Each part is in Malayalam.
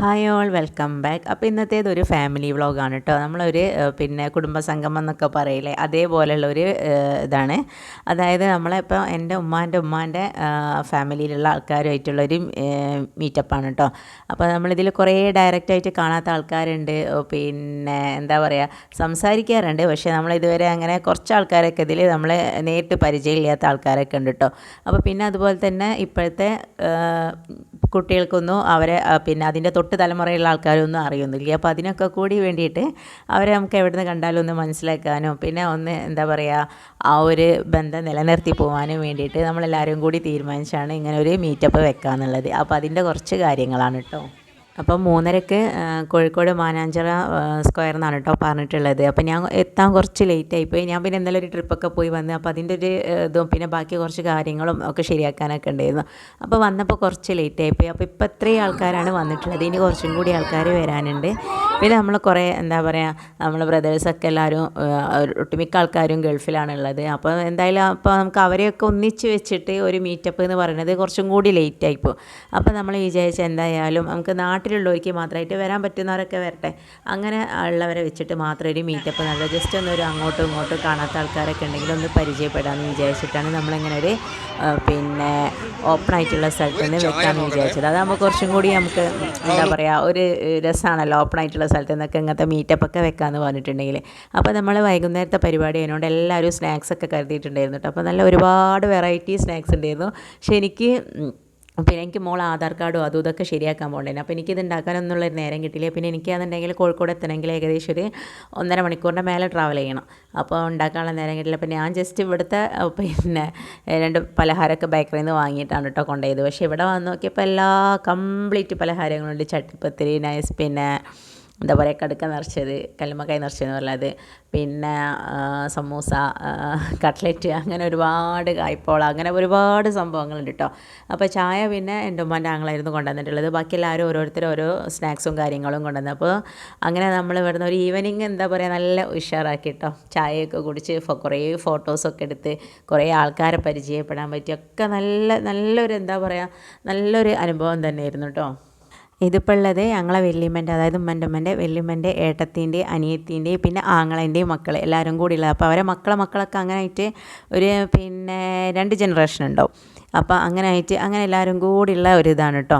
ഹായ് ഓൾ വെൽക്കം ബാക്ക് അപ്പോൾ ഇന്നത്തേത് ഒരു ഫാമിലി വ്ളോഗാണ് കേട്ടോ നമ്മളൊരു പിന്നെ കുടുംബസംഗമം എന്നൊക്കെ പറയില്ലേ? അതേപോലെയുള്ള ഒരു ഇതാണ്. അതായത് നമ്മളിപ്പോൾ എന്റെ ഉമ്മാന്റെ ഉമ്മാന്റെ ഫാമിലിയിലുള്ള ആൾക്കാരുമായിട്ടുള്ളൊരു മീറ്റപ്പാണ് കേട്ടോ അപ്പോൾ നമ്മളിതിൽ കുറേ ഡയറക്റ്റായിട്ട് കാണാത്ത ആൾക്കാരുണ്ട്. പിന്നെ എന്താ പറയുക സംസാരിക്കാറുണ്ട്. പക്ഷേ നമ്മളിതുവരെ അങ്ങനെ കുറച്ച് ആൾക്കാരൊക്കെ ഇതിൽ നമ്മൾ നേരിട്ട് പരിചയമില്ലാത്ത ആൾക്കാരൊക്കെ ഉണ്ട് കേട്ടോ അപ്പോൾ പിന്നെ അതുപോലെ തന്നെ ഇപ്പോഴത്തെ കുട്ടികൾക്കൊന്നും അവരെ പിന്നെ അതിന്റെ തൊട്ട് തലമുറയുള്ള ആൾക്കാരൊന്നും അറിയുന്നില്ല. അപ്പോൾ അതിനൊക്കെ കൂടി വേണ്ടിയിട്ട് അവരെ നമുക്ക് എവിടെ നിന്ന് കണ്ടാലും ഒന്ന് മനസ്സിലാക്കാനും പിന്നെ ഒന്ന് എന്താ പറയുക ആ ഒരു ബന്ധം നിലനിർത്തി പോകാനും വേണ്ടിയിട്ട് നമ്മളെല്ലാവരും കൂടി തീരുമാനിച്ചാണ് ഇങ്ങനെ ഒരു മീറ്റപ്പ് വെക്കാന്നുള്ളത്. അപ്പോൾ അതിന്റെ കുറച്ച് കാര്യങ്ങളാണ് കേട്ടോ അപ്പം മൂന്നരക്ക് കോഴിക്കോട് മാനാഞ്ചിറ സ്ക്വയർ എന്നാണ് കേട്ടോ പറഞ്ഞിട്ടുള്ളത്. അപ്പം ഞാൻ എത്താൻ കുറച്ച് ലേറ്റ് ആയിപ്പോയി ഞാൻ പിന്നെ ഇന്നലെ ഒരു ട്രിപ്പൊക്കെ പോയി വന്ന് അപ്പോൾ അതിന്റെ ഒരു ഇതും പിന്നെ ബാക്കി കുറച്ച് കാര്യങ്ങളും ഒക്കെ ശരിയാക്കാനൊക്കെ ഉണ്ടായിരുന്നു. അപ്പോൾ വന്നപ്പോൾ കുറച്ച് ലേറ്റ് ആയിപ്പോയി അപ്പോൾ ഇപ്പോൾ ഇത്രയും ആൾക്കാരാണ് വന്നിട്ടുള്ളത്. ഇനി കുറച്ചും കൂടി ആൾക്കാർ വരാനുണ്ട്. പിന്നെ നമ്മൾ കുറേ എന്താ പറയുക നമ്മൾ ബ്രദേഴ്സൊക്കെ എല്ലാവരും ഒട്ടുമിക്ക ആൾക്കാരും ഗൾഫിലാണുള്ളത്. അപ്പോൾ എന്തായാലും അപ്പോൾ നമുക്ക് അവരെയൊക്കെ ഒന്നിച്ച് വെച്ചിട്ട് ഒരു മീറ്റപ്പ് എന്ന് പറയുന്നത് കുറച്ചും കൂടി ലേറ്റ് ആയിപ്പോൾ അപ്പോൾ നമ്മൾ വിചാരിച്ച എന്തായാലും നമുക്ക് നാട്ടിലുള്ളവർക്ക് മാത്രമായിട്ട് വരാൻ പറ്റുന്നവരൊക്കെ വരട്ടെ. അങ്ങനെ ഉള്ളവരെ വെച്ചിട്ട് മാത്രം ഒരു മീറ്റപ്പ് നല്ല ജസ്റ്റ് ഒന്ന് ഒരു അങ്ങോട്ടും ഇങ്ങോട്ടും കാണാത്ത ആൾക്കാരൊക്കെ ഉണ്ടെങ്കിൽ ഒന്ന് പരിചയപ്പെടാമെന്ന് വിചാരിച്ചിട്ടാണ് നമ്മളിങ്ങനെ ഒരു പിന്നെ ഓപ്പൺ ആയിട്ടുള്ള സ്ഥലത്ത് നിന്ന് വെക്കാമെന്ന് വിചാരിച്ചത്. അതാകുമ്പോൾ കുറച്ചും കൂടി നമുക്ക് എന്താ പറയുക ഒരു രസമാണല്ലോ ഓപ്പൺ ആയിട്ടുള്ള സ്ഥലത്ത് നിന്നൊക്കെ ഇങ്ങനത്തെ മീറ്റപ്പ് ഒക്കെ വെക്കാമെന്ന് പറഞ്ഞിട്ടുണ്ടെങ്കിൽ. അപ്പോൾ നമ്മൾ വൈകുന്നേരത്തെ പരിപാടി അതിനോട് എല്ലാവരും സ്നാക്സ് ഒക്കെ കരുതിയിട്ടുണ്ടായിരുന്നു കേട്ടോ. അപ്പോൾ നല്ല ഒരുപാട് വെറൈറ്റി സ്നാക്സ് ഉണ്ടായിരുന്നു. പക്ഷെ എനിക്ക് പിന്നെ എനിക്ക് മോൾ ആധാർ കാർഡും അതും ഇതൊക്കെ ശരിയാക്കാൻ പോകണ്ടായിരുന്നു അപ്പോൾ എനിക്കിത് ഉണ്ടാക്കാനൊന്നുള്ള നേരം കിട്ടിയില്ല. പിന്നെ എനിക്കാണെന്നുണ്ടെങ്കിൽ കോഴിക്കോട് എത്തണമെങ്കിൽ ഏകദേശം ഒരു ഒന്നര മണിക്കൂറിന്റെ മേലെ ട്രാവൽ ചെയ്യണം. അപ്പോൾ ഉണ്ടാക്കാനുള്ള നേരം കിട്ടില്ല അപ്പോൾ ഞാൻ ജസ്റ്റ് ഇവിടുത്തെ പിന്നെ രണ്ട് പലഹാരമൊക്കെ ബേക്കറിയിൽ നിന്ന് വാങ്ങിയിട്ടാണ് കേട്ടോ കൊണ്ടുപോയത്. പക്ഷേ ഇവിടെ വന്ന് നോക്കിയപ്പോൾ എല്ലാ കംപ്ലീറ്റ് പലഹാരങ്ങളുണ്ട്. ചട്ടിപ്പത്തിരി നൈസ് പിന്നെ എന്താ പറയുക കടുക്ക നിറച്ചത് കല്ലുമ്മക്കായ നിറച്ചതെന്ന് പറഞ്ഞത് പിന്നെ സമൂസ കട്ട്ലറ്റ് അങ്ങനെ ഒരുപാട് കായ്പോള അങ്ങനെ ഒരുപാട് സംഭവങ്ങളുണ്ട് കേട്ടോ അപ്പോൾ ചായ പിന്നെ എന്റെ ഉമ്മാന്റെ ആങ്ങളായിരുന്നു കൊണ്ടുവന്നിട്ടുള്ളത്. ബാക്കി എല്ലാവരും ഓരോരുത്തരും ഓരോ സ്നാക്സും കാര്യങ്ങളും കൊണ്ടുവന്നു. അപ്പോൾ അങ്ങനെ നമ്മൾ ഇവിടുന്ന് ഒരു ഈവനിങ് എന്താ പറയുക നല്ല ഉഷാറാക്കി കേട്ടോ ചായയൊക്കെ കുടിച്ച് കുറേ ഫോട്ടോസൊക്കെ എടുത്ത് കുറേ ആൾക്കാരെ പരിചയപ്പെടാൻ പറ്റിയൊക്കെ നല്ല നല്ലൊരു എന്താ പറയുക നല്ലൊരു അനുഭവം തന്നെയായിരുന്നു കേട്ടോ ഇതിപ്പോൾ ഉള്ളത് ഞങ്ങളെ വല്യമ്മന്റെ അതായത് ഉമ്മന്റെ വല്യമ്മന്റെ ഏട്ടത്തിന്റെ അനിയത്തിന്റെയും പിന്നെ ആങ്ങളേന്റെയും മക്കൾ എല്ലാവരും കൂടി ഉള്ളത് അപ്പോൾ അവരെ മക്കളെ മക്കളൊക്കെ അങ്ങനെ ആയിട്ട് ഒരു പിന്നെ രണ്ട് ജനറേഷൻ ഉണ്ടാവും. അപ്പോൾ അങ്ങനെ ആയിട്ട് അങ്ങനെ എല്ലാവരും കൂടിയുള്ള ഒരു ഇതാണ് കേട്ടോ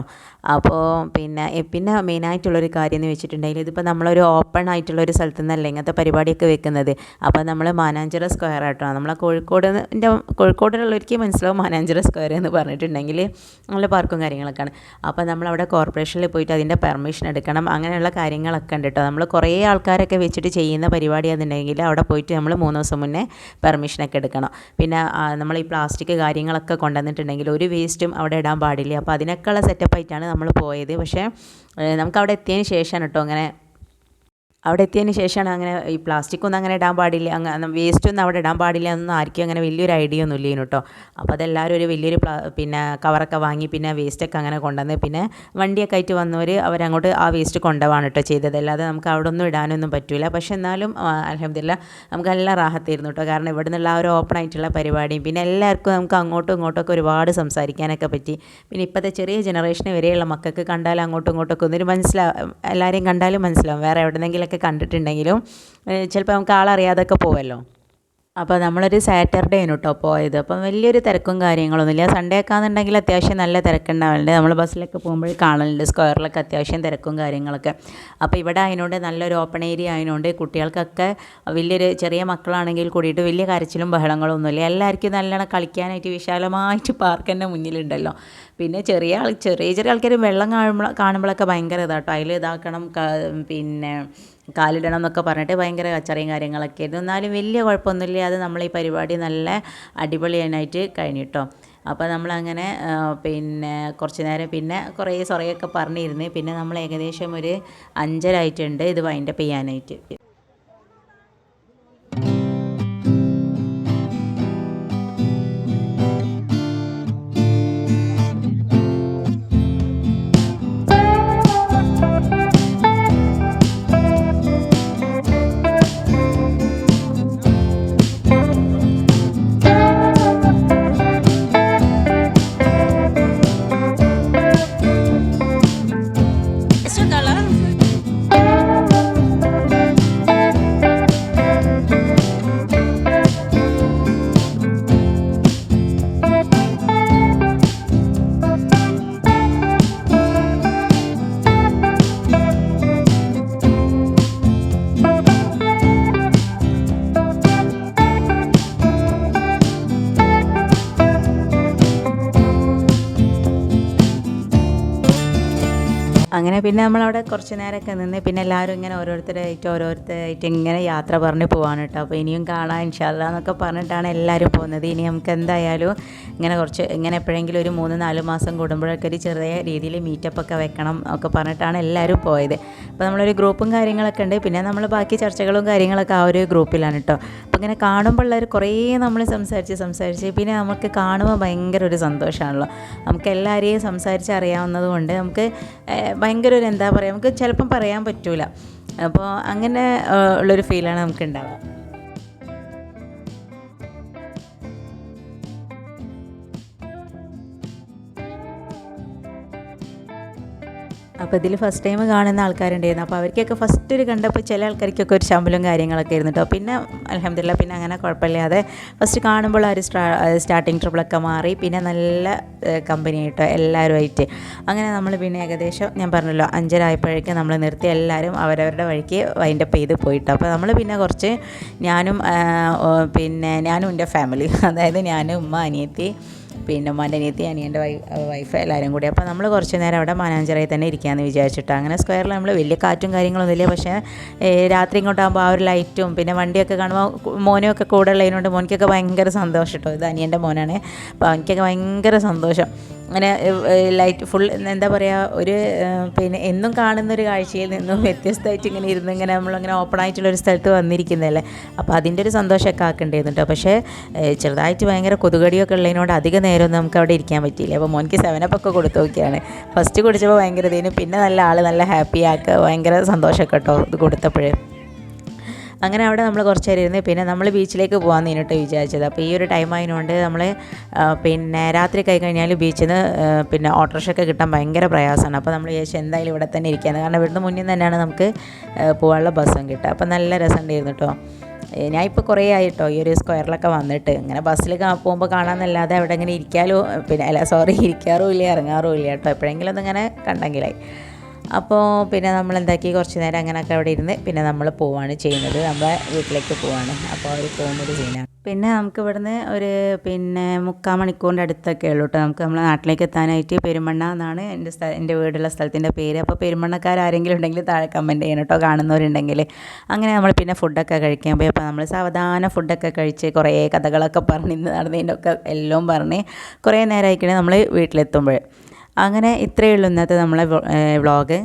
അപ്പോൾ പിന്നെ പിന്നെ മെയിനായിട്ടുള്ളൊരു കാര്യം എന്ന് വെച്ചിട്ടുണ്ടെങ്കിൽ ഇതിപ്പോൾ നമ്മളൊരു ഓപ്പൺ ആയിട്ടുള്ള ഒരു സ്ഥലത്തു നിന്നല്ലേ ഇങ്ങനത്തെ പരിപാടിയൊക്കെ വെക്കുന്നത്. അപ്പോൾ നമ്മൾ മാനാഞ്ചിറ സ്ക്വയർ ആട്ടോ. നമ്മളെ കോഴിക്കോട് എന്റെ കോഴിക്കോടിലുള്ളവർക്ക് മനസ്സിലാവും മാനാഞ്ചിറ സ്ക്വയർ എന്ന് പറഞ്ഞിട്ടുണ്ടെങ്കിൽ നല്ല പാർക്കും കാര്യങ്ങളൊക്കെയാണ്. അപ്പോൾ നമ്മളവിടെ കോർപ്പറേഷനിൽ പോയിട്ട് അതിന്റെ പെർമിഷൻ എടുക്കണം അങ്ങനെയുള്ള കാര്യങ്ങളൊക്കെ ഉണ്ട് കേട്ടോ നമ്മൾ കുറേ ആൾക്കാരൊക്കെ വെച്ചിട്ട് ചെയ്യുന്ന പരിപാടിയാണെന്നുണ്ടെങ്കിൽ അവിടെ പോയിട്ട് നമ്മൾ മൂന്ന് ദിവസം മുന്നേ പെർമിഷനൊക്കെ എടുക്കണം. പിന്നെ നമ്മൾ ഈ പ്ലാസ്റ്റിക് കാര്യങ്ങളൊക്കെ കൊണ്ടുവന്നിട്ടുണ്ടെങ്കിൽ ഒരു വേസ്റ്റും അവിടെ ഇടാൻ പാടില്ല. അപ്പോൾ അതിനൊക്കെയുള്ള സെറ്റപ്പായിട്ടാണ് നമ്മൾ പോയത്. പക്ഷേ നമുക്ക് അവിടെ എത്തിയതിന് ശേഷമാണ് കേട്ടോ അങ്ങനെ അവിടെ എത്തിയതിന് ശേഷമാണ് അങ്ങനെ ഈ പ്ലാസ്റ്റിക് ഒന്നും അങ്ങനെ ഇടാൻ പാടില്ല അങ്ങനെ വേസ്റ്റ് ഒന്നും അവിടെ ഇടാൻ പാടില്ല എന്നൊന്നും ആർക്കും അങ്ങനെ വലിയൊരു ഐഡിയ ഒന്നും ഇല്ലേനു കേട്ടോ അപ്പോൾ അതെല്ലാവരും ഒരു വലിയൊരു പിന്നെ കവറൊക്കെ വാങ്ങി പിന്നെ വേസ്റ്റൊക്കെ അങ്ങനെ കൊണ്ടുവന്ന് പിന്നെ വണ്ടിയൊക്കെ ആയിട്ട് വന്നവർ അവരങ്ങോട്ട് ആ വേസ്റ്റ് കൊണ്ടുപോകാണ് കേട്ടോ ചെയ്തത്. അല്ലാതെ നമുക്ക് അവിടെ ഒന്നും ഇടാനൊന്നും പറ്റില്ല പക്ഷെ എന്നാലും അലഹമില്ല നമുക്ക് നല്ല റാഹത്തായിരുന്നു കേട്ടോ കാരണം ഇവിടെ നിന്നുള്ള ആ ഒരു ഓപ്പൺ ആയിട്ടുള്ള പരിപാടിയും പിന്നെ എല്ലാവർക്കും നമുക്ക് അങ്ങോട്ടും ഇങ്ങോട്ടൊക്കെ ഒരുപാട് സംസാരിക്കാനൊക്കെ പറ്റി. പിന്നെ ഇപ്പോഴത്തെ ചെറിയ ജനറേഷന് വരെയുള്ള മക്കൾക്ക് കണ്ടാലും അങ്ങോട്ടും ഇങ്ങോട്ടൊക്കെ ഒന്നൊരു മനസ്സിലാവും എല്ലാവരെയും കണ്ടാലും മനസ്സിലാവും. വേറെ എവിടെന്നെങ്കിലൊക്കെ കണ്ടിട്ടുണ്ടെങ്കിലും ചിലപ്പോൾ നമുക്ക് ആളറിയാതൊക്കെ പോവല്ലോ. അപ്പോൾ നമ്മളൊരു സാറ്റർഡേ ആണ് കേട്ടോ പോയത്. അപ്പം വലിയൊരു തിരക്കും കാര്യങ്ങളൊന്നുമില്ല സൺഡേ ഒക്കെ ആണെന്നുണ്ടെങ്കിൽ അത്യാവശ്യം നല്ല തിരക്കുണ്ടാവലുണ്ട്. നമ്മൾ ബസ്സിലൊക്കെ പോകുമ്പോൾ കാണലുണ്ട്. സ്ക്വയറിലൊക്കെ അത്യാവശ്യം തിരക്കും കാര്യങ്ങളൊക്കെ. അപ്പോൾ ഇവിടെ അതിനോട് നല്ലൊരു ഓപ്പൺ ഏരിയ ആയതുകൊണ്ട് കുട്ടികൾക്കൊക്കെ വലിയൊരു ചെറിയ മക്കളാണെങ്കിൽ കൂടിയിട്ട് വലിയ കരച്ചിലും ബഹളങ്ങളും ഒന്നുമില്ല എല്ലാവർക്കും നല്ലോണം കളിക്കാനായിട്ട് വിശാലമായിട്ട് പാർക്ക് തന്നെ മുന്നിലുണ്ടല്ലോ. പിന്നെ ചെറിയ ആൾ ചെറിയ ചെറിയ ആൾക്കാർ വെള്ളം കാണുമ്പോൾ കാണുമ്പോഴൊക്കെ ഭയങ്കര ഇതാട്ടോ അതിൽ ഇതാക്കണം പിന്നെ കാലിടണം എന്നൊക്കെ പറഞ്ഞിട്ട് ഭയങ്കര കച്ചറയും കാര്യങ്ങളൊക്കെ ആയിരുന്നു. എന്നാലും വലിയ കുഴപ്പമൊന്നുമില്ല. അത് നമ്മൾ ഈ പരിപാടി നല്ല അടിപൊളിയായിട്ട് കഴിഞ്ഞു കേട്ടോ അപ്പോൾ നമ്മളങ്ങനെ പിന്നെ കുറച്ച് നേരം പിന്നെ കുറേ സൊറയൊക്കെ പറഞ്ഞിരുന്ന്. പിന്നെ നമ്മൾ ഏകദേശം ഒരു അഞ്ചരായിട്ടുണ്ട് ഇത് വൈൻഡപ്പ് ചെയ്യാനായിട്ട്. അങ്ങനെ പിന്നെ നമ്മളവിടെ കുറച്ച് നേരമൊക്കെ നിന്ന് പിന്നെ എല്ലാവരും ഇങ്ങനെ ഓരോരുത്തരായിട്ട് ഓരോരുത്തരായിട്ട് ഇങ്ങനെ യാത്ര പറഞ്ഞ് പോവാണ് കേട്ടോ. അപ്പോൾ ഇനിയും കാണാൻ ഇൻഷാല്ല എന്നൊക്കെ പറഞ്ഞിട്ടാണ് എല്ലാവരും പോകുന്നത്. ഇനി നമുക്ക് എന്തായാലും ഇങ്ങനെ കുറച്ച് ഇങ്ങനെ എപ്പോഴെങ്കിലും ഒരു മൂന്ന് നാല് മാസം കൂടുമ്പോഴൊക്കെ ഒരു ചെറിയ രീതിയിൽ മീറ്റപ്പ് ഒക്കെ വെക്കണം ഒക്കെ പറഞ്ഞിട്ടാണ് എല്ലാവരും പോയത്. അപ്പോൾ നമ്മളൊരു ഗ്രൂപ്പും കാര്യങ്ങളൊക്കെ ഉണ്ട്. പിന്നെ നമ്മൾ ബാക്കി ചർച്ചകളും കാര്യങ്ങളൊക്കെ ആ ഒരു ഗ്രൂപ്പിലാണ് കേട്ടോ. അപ്പോൾ ഇങ്ങനെ കാണുമ്പോൾ ഉള്ളവർ കുറേ നമ്മൾ സംസാരിച്ച് സംസാരിച്ച് പിന്നെ നമുക്ക് കാണുമ്പോൾ ഭയങ്കര ഒരു സന്തോഷമാണല്ലോ നമുക്ക് എല്ലാവരെയും സംസാരിച്ച് അറിയാവുന്നത് കൊണ്ട് നമുക്ക് ഭയങ്കര ഒരു എന്താ പറയുക നമുക്ക് ചിലപ്പം പറയാൻ പറ്റൂല. അപ്പോൾ അങ്ങനെ ഉള്ളൊരു ഫീലാണ് നമുക്ക് ഉണ്ടാവുക അപ്പോൾ ഇതിൽ ഫസ്റ്റ് ടൈം കാണുന്ന ആൾക്കാരുണ്ടായിരുന്നു. അപ്പോൾ അവർക്കൊക്കെ ഫസ്റ്റ് ഒരു കണ്ടപ്പോൾ ചില ആൾക്കാർക്കൊക്കെ ഒരു ശമ്പലും കാര്യങ്ങളൊക്കെ ആയിരുന്നു കേട്ടോ പിന്നെ അലഹമില്ല പിന്നെ അങ്ങനെ കുഴപ്പമില്ലാതെ ഫസ്റ്റ് കാണുമ്പോൾ ആ ഒരു സ്റ്റാർട്ടിങ് ട്രബിളൊക്കെ മാറി. പിന്നെ നല്ല കമ്പനി കേട്ടോ എല്ലാവരുമായിട്ട് അങ്ങനെ നമ്മൾ പിന്നെ ഏകദേശം ഞാൻ പറഞ്ഞല്ലോ അഞ്ചരായപ്പോഴേക്കും നമ്മൾ നിർത്തി എല്ലാവരും അവരവരുടെ വഴിക്ക് വൈൻഡപ്പ് ചെയ്ത് പോയിട്ടോ അപ്പോൾ നമ്മൾ പിന്നെ കുറച്ച് ഞാനും പിന്നെ ഞാനും എന്റെ ഫാമിലി അതായത് ഞാനും ഉമ്മ അനിയത്തി പിന്നെ ഉമ്മാന്റെ അനിയത്തി അനിയന്റെ വൈ വൈഫ് എല്ലാവരും കൂടി. അപ്പോൾ നമ്മൾ കുറച്ച് നേരം അവിടെ മാനാഞ്ചിറയിൽ തന്നെ ഇരിക്കാമെന്ന് വിചാരിച്ചിട്ട്. അങ്ങനെ സ്ക്വയറിൽ നമ്മൾ വലിയ കാറ്റും കാര്യങ്ങളൊന്നും ഇല്ല. പക്ഷേ രാത്രി ഇങ്ങോട്ടാകുമ്പോൾ ആ ഒരു ലൈറ്റും പിന്നെ വണ്ടിയൊക്കെ കാണുമ്പോൾ മോനൊക്കെ കൂടെ ഉള്ളതിനോണ്ട് മോനിക്കൊക്കെ ഭയങ്കര സന്തോഷം കേട്ടോ ഇത് അനിയന്റെ മോനാണ്. അപ്പോൾ അവനിക്കൊക്കെ ഭയങ്കര സന്തോഷം. അങ്ങനെ ലൈറ്റ് ഫുൾ എന്താ പറയുക ഒരു പിന്നെ എന്നും കാണുന്ന ഒരു കാഴ്ചയിൽ നിന്നും വ്യത്യസ്തമായിട്ട് ഇങ്ങനെ ഇരുന്ന് ഇങ്ങനെ നമ്മളിങ്ങനെ ഓപ്പൺ ആയിട്ടുള്ള ഒരു സ്ഥലത്ത് വന്നിരിക്കുന്നതല്ലേ? അപ്പോൾ അതിന്റെ ഒരു സന്തോഷമൊക്കെ ആക്കേണ്ടിയിരുന്നു പക്ഷേ ചെറുതായിട്ട് ഭയങ്കര കൊതുകടിയൊക്കെ ഉള്ളതിനോട് അധിക നേരമൊന്നും നമുക്ക് അവിടെ ഇരിക്കാൻ പറ്റിയില്ല. അപ്പോൾ മോനിക്ക് സെവനപ്പൊക്കെ കൊടുത്തു നോക്കിയാണ്. ഫസ്റ്റ് കുടിച്ചപ്പോൾ ഭയങ്കര ഇതിന്. പിന്നെ നല്ല ആൾ നല്ല ഹാപ്പി ആക്കുക ഭയങ്കര സന്തോഷമൊക്കെ കേട്ടോ ഇത് കൊടുത്തപ്പോഴേ. അങ്ങനെ അവിടെ നമ്മൾ കുറച്ച് നേരം ഇരുന്ന് പിന്നെ നമ്മൾ ബീച്ചിലേക്ക് പോകാൻ നേരിട്ട് വിചാരിച്ചത്. അപ്പോൾ ഈ ഒരു ടൈം ആയതുകൊണ്ട് നമ്മൾ പിന്നെ രാത്രി കൈ കഴിഞ്ഞാൽ ബീച്ചിൽ നിന്ന് പിന്നെ ഓട്ടോറിക്ഷയൊക്കെ കിട്ടാൻ ഭയങ്കര പ്രയാസമാണ്. അപ്പോൾ നമ്മൾ വിചാരിച്ചു എന്തായാലും ഇവിടെ തന്നെ ഇരിക്കുകയാണ് കാരണം ഇവിടുന്ന് മുന്നിൽ തന്നെയാണ് നമുക്ക് പോകാനുള്ള ബസ്സും കിട്ടുക. അപ്പോൾ നല്ല രസമുണ്ടായിരുന്നു കേട്ടോ. ഞാൻ ഇപ്പോൾ കുറേ ആയിട്ടോ ഈ ഒരു സ്ക്വയറിലൊക്കെ വന്നിട്ട് ഇങ്ങനെ ബസ്സിൽ പോകുമ്പോൾ കാണാമെന്നല്ലാതെ അവിടെ ഇങ്ങനെ ഇരിക്കാലോ പിന്നെ അല്ല സോറി ഇരിക്കാറും ഇല്ല ഇറങ്ങാറും ഇല്ല കേട്ടോ. എപ്പോഴെങ്കിലും ഒന്നിങ്ങനെ കണ്ടെങ്കിലായി. അപ്പോൾ പിന്നെ നമ്മൾ എന്താക്കി കുറച്ച് നേരം അങ്ങനെയൊക്കെ അവിടെ ഇരുന്ന് പിന്നെ നമ്മൾ പോവാണ് ചെയ്യുന്നത്. നമ്മളെ വീട്ടിലേക്ക് പോവാണ്. അപ്പോൾ അവർ പോകുന്നൊരു സീനാണ് പിന്നെ നമുക്ക് ഇവിടുന്ന് ഒരു പിന്നെ മുക്കാൽ മണിക്കൂറിന്റെ അടുത്തൊക്കെ ഉള്ളൂ കേട്ടോ. നമുക്ക് നമ്മളെ നാട്ടിലേക്ക് എത്താനായിട്ട് പെരുമണ്ണ എന്നാണ് എന്റെ സ്ഥ എന്റെ വീടുള്ള സ്ഥലത്തിന്റെ പേര്. അപ്പോൾ പെരുമണ്ണക്കാർ ആരെങ്കിലും ഉണ്ടെങ്കിൽ താഴെ കമന്റ് ചെയ്യണം കേട്ടോ. കാണുന്നവരുണ്ടെങ്കിൽ. അങ്ങനെ നമ്മൾ പിന്നെ ഫുഡൊക്കെ കഴിക്കാൻ പോയി. അപ്പോൾ നമ്മൾ സാവധാനം ഫുഡൊക്കെ കഴിച്ച് കുറേ കഥകളൊക്കെ പറഞ്ഞ് ഇന്ന് നടന്നതിന്റെ ഒക്കെ എല്ലാം പറഞ്ഞ് കുറേ നേരമായിക്കണേ നമ്മൾ വീട്ടിലെത്തുമ്പോൾ. അങ്ങനെ ഇത്രയേ ഉള്ളൂ ഇന്നത്തെ നമ്മളെ വ്ളോഗ്.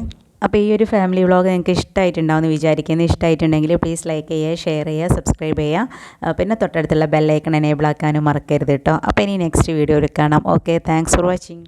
അപ്പോൾ ഈ ഒരു ഫാമിലി വ്ളോഗ് നിങ്ങൾക്ക് ഇഷ്ടമായിട്ടുണ്ടാവുമെന്ന് വിചാരിക്കുന്നത് വിചാരിക്കുന്നു. ഇഷ്ടമായിട്ടുണ്ടെങ്കിൽ പ്ലീസ് ലൈക്ക് ചെയ്യുക ഷെയർ ചെയ്യുക സബ്സ്ക്രൈബ് ചെയ്യുക. പിന്നെ തൊട്ടടുത്തുള്ള ബെല്ലൈക്കൺ എനേബിൾ ആക്കാനും മറക്കരുത് കേട്ടോ. അപ്പോൾ ഇനി നെക്സ്റ്റ് വീഡിയോയിൽ കാണാം. Okay thanks for watching